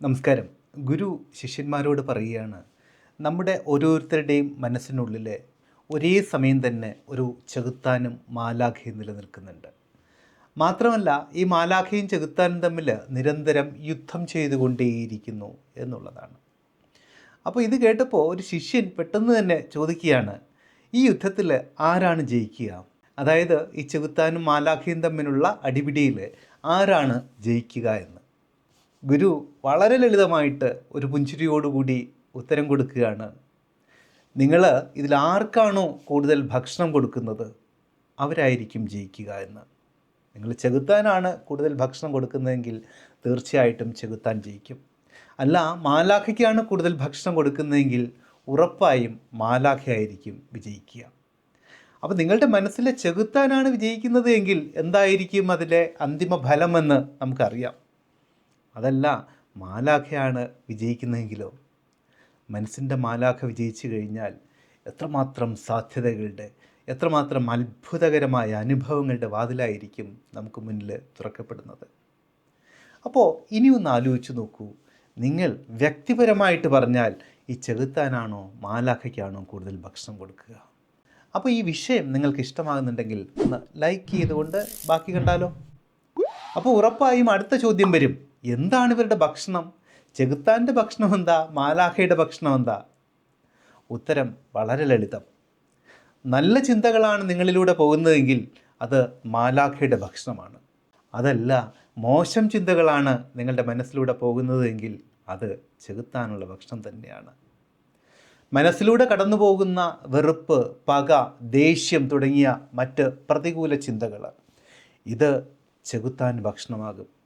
നമസ്കാരം. ഗുരു ശിഷ്യന്മാരോട് പറയുകയാണ് നമ്മുടെ ഓരോരുത്തരുടെയും മനസ്സിനുള്ളിൽ ഒരേ സമയം തന്നെ ഒരു ചെകുത്താനും മാലാഖയും നിലനിൽക്കുന്നുണ്ട്. മാത്രമല്ല ഈ മാലാഖയും ചെകുത്താനും തമ്മിൽ നിരന്തരം യുദ്ധം ചെയ്തുകൊണ്ടേയിരിക്കുന്നു എന്നുള്ളതാണ്. അപ്പോൾ ഇത് കേട്ടപ്പോൾ ഒരു ശിഷ്യൻ പെട്ടെന്ന് തന്നെ ചോദിക്കുകയാണ് ഈ യുദ്ധത്തിൽ ആരാണ് ജയിക്കുക? അതായത് ഈ ചെകുത്താനും മാലാഖയും തമ്മിലുള്ള അടിപിടിയിൽ ആരാണ് ജയിക്കുക എന്ന്? ഗുരു വളരെ ലളിതമായിട്ട് ഒരു പുഞ്ചിരിയോടുകൂടി ഉത്തരം കൊടുക്കുകയാണ്. നിങ്ങൾ ഇതിൽ ആർക്കാണോ കൂടുതൽ ഭക്ഷണം കൊടുക്കുന്നത് അവരായിരിക്കും ജയിക്കുക എന്ന്. നിങ്ങൾ ചെകുത്താനാണ് കൂടുതൽ ഭക്ഷണം കൊടുക്കുന്നതെങ്കിൽ തീർച്ചയായിട്ടും ചെകുത്താൻ ജയിക്കും. അല്ല മാലാഖയ്ക്കാണ് കൂടുതൽ ഭക്ഷണം കൊടുക്കുന്നതെങ്കിൽ ഉറപ്പായും മാലാഖയായിരിക്കും വിജയിക്കുക. അപ്പോൾ നിങ്ങളുടെ മനസ്സിലെ ചെകുത്താനാണ് വിജയിക്കുന്നത് എങ്കിൽ എന്തായിരിക്കും അതിലെ അന്തിമ ഫലമെന്ന് നമുക്കറിയാം. അതല്ല മാലാഖയാണ് വിജയിക്കുന്നതെങ്കിലോ? മനസ്സിന്റെ മാലാഖ വിജയിച്ചു കഴിഞ്ഞാൽ എത്രമാത്രം സാധ്യതകളുടെ എത്രമാത്രം അത്ഭുതകരമായ അനുഭവങ്ങളുടെ വാതിലായിരിക്കും നമുക്ക് മുന്നിൽ തുറക്കപ്പെടുന്നത്. അപ്പോൾ ഇനി ഒന്ന് ആലോചിച്ച് നോക്കൂ. നിങ്ങൾ വ്യക്തിപരമായിട്ട് പറഞ്ഞാൽ ഈ ചെകുത്താനാണോ മാലാഖയ്ക്കാണോ കൂടുതൽ ഭക്ഷണം കൊടുക്കുക? അപ്പോൾ ഈ വിഷയം നിങ്ങൾക്ക് ഇഷ്ടമാകുന്നുണ്ടെങ്കിൽ ഒന്ന് ലൈക്ക് ചെയ്തുകൊണ്ട് ബാക്കി കണ്ടാലോ? അപ്പോൾ ഉറപ്പായും അടുത്ത ചോദ്യം വരും. എന്താണ് ഇവരുടെ ഭക്ഷണം? ചെകുത്താന്റെ ഭക്ഷണം എന്താ മാലാഖയുടെ ഭക്ഷണം എന്താ ഉത്തരം വളരെ ലളിതം. നല്ല ചിന്തകളാണ് നിങ്ങളിലൂടെ പോകുന്നതെങ്കിൽ അത് മാലാഖയുടെ ഭക്ഷണമാണ്. അതല്ല മോശം ചിന്തകളാണ് നിങ്ങളുടെ മനസ്സിലൂടെ പോകുന്നതെങ്കിൽ അത് ചെകുത്താനുള്ള ഭക്ഷണം തന്നെയാണ്. മനസ്സിലൂടെ കടന്നു പോകുന്ന വെറുപ്പ് പക ദേഷ്യം തുടങ്ങിയ മറ്റ് പ്രതികൂല ചിന്തകൾ ഇത് ചെകുത്താൻ ഭക്ഷണമാകും.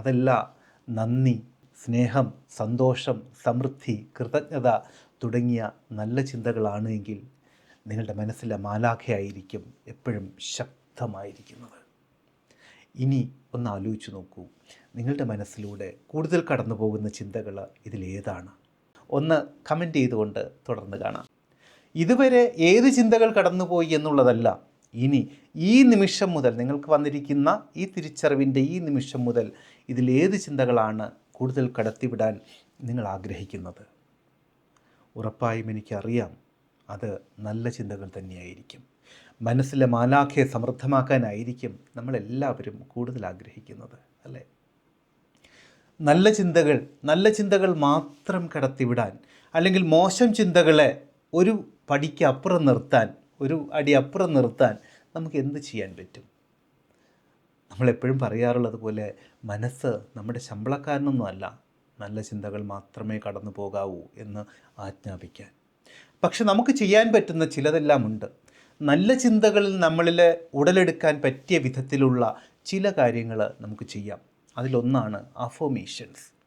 അതല്ല നന്ദി സ്നേഹം സന്തോഷം സമൃദ്ധി കൃതജ്ഞത തുടങ്ങിയ നല്ല ചിന്തകളാണ് എങ്കിൽ നിങ്ങളുടെ മനസ്സിലെ മാലാഖയായിരിക്കും എപ്പോഴും ശക്തമായിരിക്കുന്നത്. ഇനി ഒന്ന് ആലോചിച്ച് നോക്കൂ. നിങ്ങളുടെ മനസ്സിലൂടെ കൂടുതൽ കടന്നു പോകുന്ന ചിന്തകൾ ഇതിലേതാണ് ഒന്ന് കമന്റ് ചെയ്തുകൊണ്ട് തുടർന്ന് കാണാം. ഇതുവരെ ഏത് ചിന്തകൾ കടന്നുപോയി എന്നുള്ളതല്ല ഇനി ഈ നിമിഷം മുതൽ നിങ്ങൾക്ക് വന്നിരിക്കുന്ന ഈ തിരിച്ചറിവിന്റെ ഈ നിമിഷം മുതൽ ഇതിലേത് ചിന്തകളാണ് കൂടുതൽ കടത്തിവിടാൻ നിങ്ങൾ ആഗ്രഹിക്കുന്നത്? ഉറപ്പായും എനിക്കറിയാം അത് നല്ല ചിന്തകൾ തന്നെയായിരിക്കും. മനസ്സിലെ മാലാഖയെ സമൃദ്ധമാക്കാനായിരിക്കും നമ്മളെല്ലാവരും കൂടുതൽ ആഗ്രഹിക്കുന്നത് അല്ലേ? നല്ല ചിന്തകൾ നല്ല ചിന്തകൾ മാത്രം കടത്തിവിടാൻ അല്ലെങ്കിൽ മോശം ചിന്തകളെ ഒരു പടിക്ക് അപ്പുറം നിർത്താൻ ഒരു അടി അപ്പുറം നിർത്താൻ നമുക്ക് എന്ത് ചെയ്യാൻ പറ്റും? നമ്മളെപ്പോഴും പറയാറുള്ളത് പോലെ മനസ്സ് നമ്മുടെ ശമ്പളക്കാരനൊന്നും അല്ല. നല്ല ചിന്തകൾ മാത്രമേ കടന്നു പോകാവൂ എന്ന് ആജ്ഞാപിക്കാൻ. പക്ഷെ നമുക്ക് ചെയ്യാൻ പറ്റുന്ന ചിലതെല്ലാം ഉണ്ട്. നല്ല ചിന്തകളിൽ നമ്മളിൽ ഉടലെടുക്കാൻ പറ്റിയ വിധത്തിലുള്ള ചില കാര്യങ്ങൾ നമുക്ക് ചെയ്യാം. അതിലൊന്നാണ് അഫോമേഷൻസ്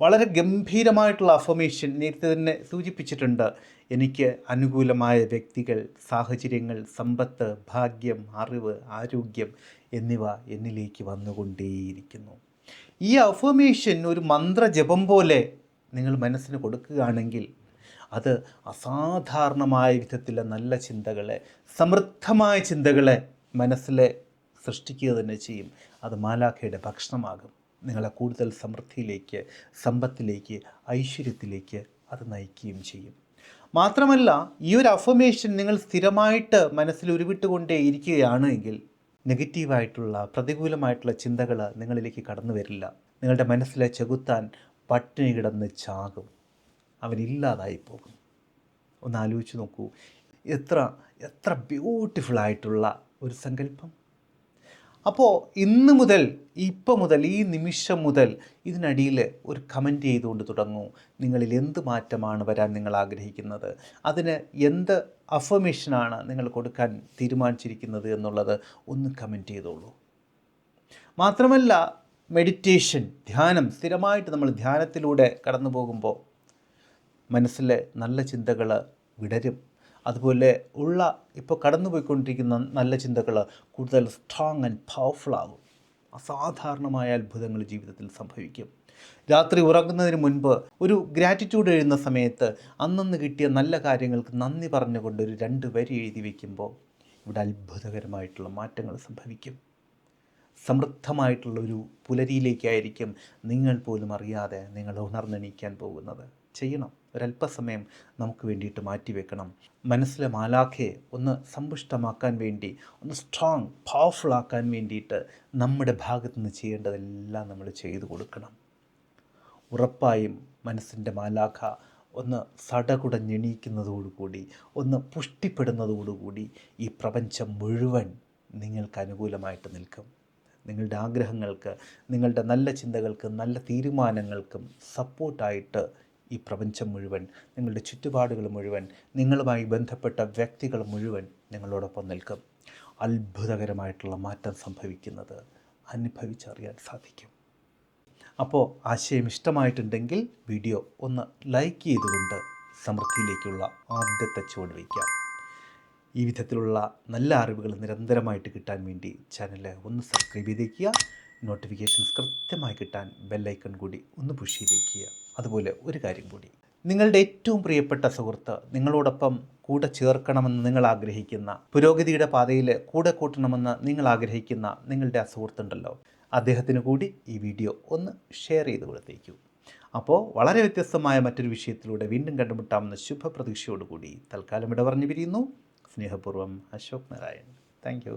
വളരെ ഗംഭീരമായിട്ടുള്ള അഫർമേഷൻ നേരത്തെ തന്നെ സൂചിപ്പിച്ചിട്ടുണ്ട്. എനിക്ക് അനുകൂലമായ വ്യക്തികൾ സാഹചര്യങ്ങൾ സമ്പത്ത് ഭാഗ്യം അറിവ് ആരോഗ്യം എന്നിവ എന്നിലേക്ക് വന്നുകൊണ്ടേയിരിക്കുന്നു. ഈ അഫർമേഷൻ ഒരു മന്ത്രജപം പോലെ നിങ്ങൾ മനസ്സിന് കൊടുക്കുകയാണെങ്കിൽ അത് അസാധാരണമായ വിധത്തിലെ നല്ല ചിന്തകളെ സമൃദ്ധമായ ചിന്തകളെ മനസ്സിലെ സൃഷ്ടിക്കുക തന്നെ ചെയ്യും. അത് മാലാഖയുടെ ഭക്ഷണമാകും. നിങ്ങളെ കൂടുതൽ സമൃദ്ധിയിലേക്ക് സമ്പത്തിലേക്ക് ഐശ്വര്യത്തിലേക്ക് അത് നയിക്കുകയും ചെയ്യും. മാത്രമല്ല ഈ ഒരു അഫർമേഷൻ നിങ്ങൾ സ്ഥിരമായിട്ട് മനസ്സിൽ ഉരുവിട്ടുകൊണ്ടേ ഇരിക്കുകയാണ് എങ്കിൽ നെഗറ്റീവായിട്ടുള്ള പ്രതികൂലമായിട്ടുള്ള ചിന്തകൾ നിങ്ങളിലേക്ക് കടന്നു വരില്ല. നിങ്ങളുടെ മനസ്സിലെ ചെകുത്താൻ പട്ടിണി കിടന്ന് ചാകും. അവനില്ലാതായി പോകും ഒന്ന് ആലോചിച്ച് നോക്കൂ. എത്ര എത്ര ബ്യൂട്ടിഫുൾ ആയിട്ടുള്ള ഒരു സങ്കല്പം. അപ്പോൾ ഇന്ന് മുതൽ ഇപ്പം മുതൽ ഈ നിമിഷം മുതൽ ഇതിനടിയിൽ ഒരു കമന്റ് ചെയ്തുകൊണ്ട് തുടങ്ങൂ. നിങ്ങളിൽ എന്ത് മാറ്റമാണ് വരാൻ നിങ്ങൾ ആഗ്രഹിക്കുന്നത്? അതിന് എന്ത് അഫർമേഷനാണ് നിങ്ങൾ കൊടുക്കാൻ തീരുമാനിച്ചിരിക്കുന്നത് എന്നുള്ളത് ഒന്ന് കമന്റ് ചെയ്തോളൂ. മാത്രമല്ല മെഡിറ്റേഷൻ ധ്യാനം സ്ഥിരമായിട്ട് നമ്മൾ ധ്യാനത്തിലൂടെ കടന്നു പോകുമ്പോൾ മനസ്സിലെ നല്ല ചിന്തകൾ വിടരും. അതുപോലെ ഉള്ള ഇപ്പോൾ കടന്നുപോയിക്കൊണ്ടിരിക്കുന്ന നല്ല ചിന്തകൾ കൂടുതൽ സ്ട്രോങ് ആൻഡ് പവർഫുൾ ആകും. അസാധാരണമായ അത്ഭുതങ്ങൾ ജീവിതത്തിൽ സംഭവിക്കും. രാത്രി ഉറങ്ങുന്നതിന് മുൻപ് ഒരു ഗ്രാറ്റിറ്റ്യൂഡ് എഴുതുന്ന സമയത്ത് അന്നന്ന് കിട്ടിയ നല്ല കാര്യങ്ങൾക്ക് നന്ദി പറഞ്ഞുകൊണ്ട് ഒരു രണ്ട് വരി എഴുതി വയ്ക്കുമ്പോൾ ഇവിടെ അത്ഭുതകരമായിട്ടുള്ള മാറ്റങ്ങൾ സംഭവിക്കും. സമൃദ്ധമായിട്ടുള്ളൊരു പുലരിയിലേക്കായിരിക്കും നിങ്ങൾ പോലും അറിയാതെ നിങ്ങൾ ഉണർന്നെണീക്കാൻ പോകുന്നത്. ചെയ്യണം. ഒരല്പസമയം നമുക്ക് വേണ്ടിയിട്ട് മാറ്റിവെക്കണം മനസ്സിലെ മാലാഖയെ ഒന്ന് സമ്പുഷ്ടമാക്കാൻ വേണ്ടി ഒന്ന് സ്ട്രോങ് പവർഫുൾ ആക്കാൻ വേണ്ടിയിട്ട് നമ്മുടെ ഭാഗത്ത് നിന്ന് ചെയ്യേണ്ടതെല്ലാം നമ്മൾ ചെയ്തു കൊടുക്കണം. ഉറപ്പായും മനസ്സിന്റെ മാലാഖ ഒന്ന് സടകുടഞ്ഞെണീക്കുന്നതോടുകൂടി ഒന്ന് പുഷ്ടിപ്പെടുന്നതോടുകൂടി ഈ പ്രപഞ്ചം മുഴുവൻ നിങ്ങൾക്ക് അനുകൂലമായിട്ട് നിൽക്കും. നിങ്ങളുടെ ആഗ്രഹങ്ങൾക്ക് നിങ്ങളുടെ നല്ല ചിന്തകൾക്ക് നല്ല തീരുമാനങ്ങൾക്കും സപ്പോർട്ടായിട്ട് ഈ പ്രപഞ്ചം മുഴുവൻ നിങ്ങളുടെ ചുറ്റുപാടുകൾ മുഴുവൻ നിങ്ങളുമായി ബന്ധപ്പെട്ട വ്യക്തികൾ മുഴുവൻ നിങ്ങളോടൊപ്പം നിൽക്കും. അത്ഭുതകരമായിട്ടുള്ള മാറ്റം സംഭവിക്കുന്നത് അനുഭവിച്ചറിയാൻ സാധിക്കും. അപ്പോൾ ആശയം ഇഷ്ടമായിട്ടുണ്ടെങ്കിൽ വീഡിയോ ഒന്ന് ലൈക്ക് ചെയ്തുകൊണ്ട് സമൃദ്ധിയിലേക്കുള്ള ആദ്യത്തെ ചുവട് വയ്ക്കാം ഈ വിധത്തിലുള്ള നല്ല അറിവുകൾ നിരന്തരമായിട്ട് കിട്ടാൻ വേണ്ടി ചാനൽ ഒന്ന് സബ്സ്ക്രൈബ് ചെയ്തേക്കുക. നോട്ടിഫിക്കേഷൻസ് കൃത്യമായി കിട്ടാൻ ബെല്ലൈക്കൺ കൂടി ഒന്ന് പുഷ് ചെയ്തേക്കുക. അതുപോലെ ഒരു കാര്യം കൂടി. നിങ്ങളുടെ ഏറ്റവും പ്രിയപ്പെട്ട സുഹൃത്ത് നിങ്ങളോടൊപ്പം കൂടെ ചേർക്കണമെന്ന് നിങ്ങൾ ആഗ്രഹിക്കുന്ന പുരോഗതിയുടെ പാതയിൽ കൂടെ കൂട്ടണമെന്ന് നിങ്ങൾ ആഗ്രഹിക്കുന്ന നിങ്ങളുടെ ആ സുഹൃത്തുണ്ടല്ലോ. അദ്ദേഹത്തിന് കൂടി ഈ വീഡിയോ ഒന്ന് ഷെയർ ചെയ്ത് കൊടുത്തേക്കൂ. അപ്പോൾ വളരെ വ്യത്യസ്തമായ മറ്റൊരു വിഷയത്തിലൂടെ വീണ്ടും കണ്ടുമുട്ടാമെന്ന ശുഭപ്രതീക്ഷയോടുകൂടി തൽക്കാലം ഇട പറഞ്ഞു പിരിയുന്നു സ്നേഹപൂർവം അശോക് നാരായൺ. താങ്ക്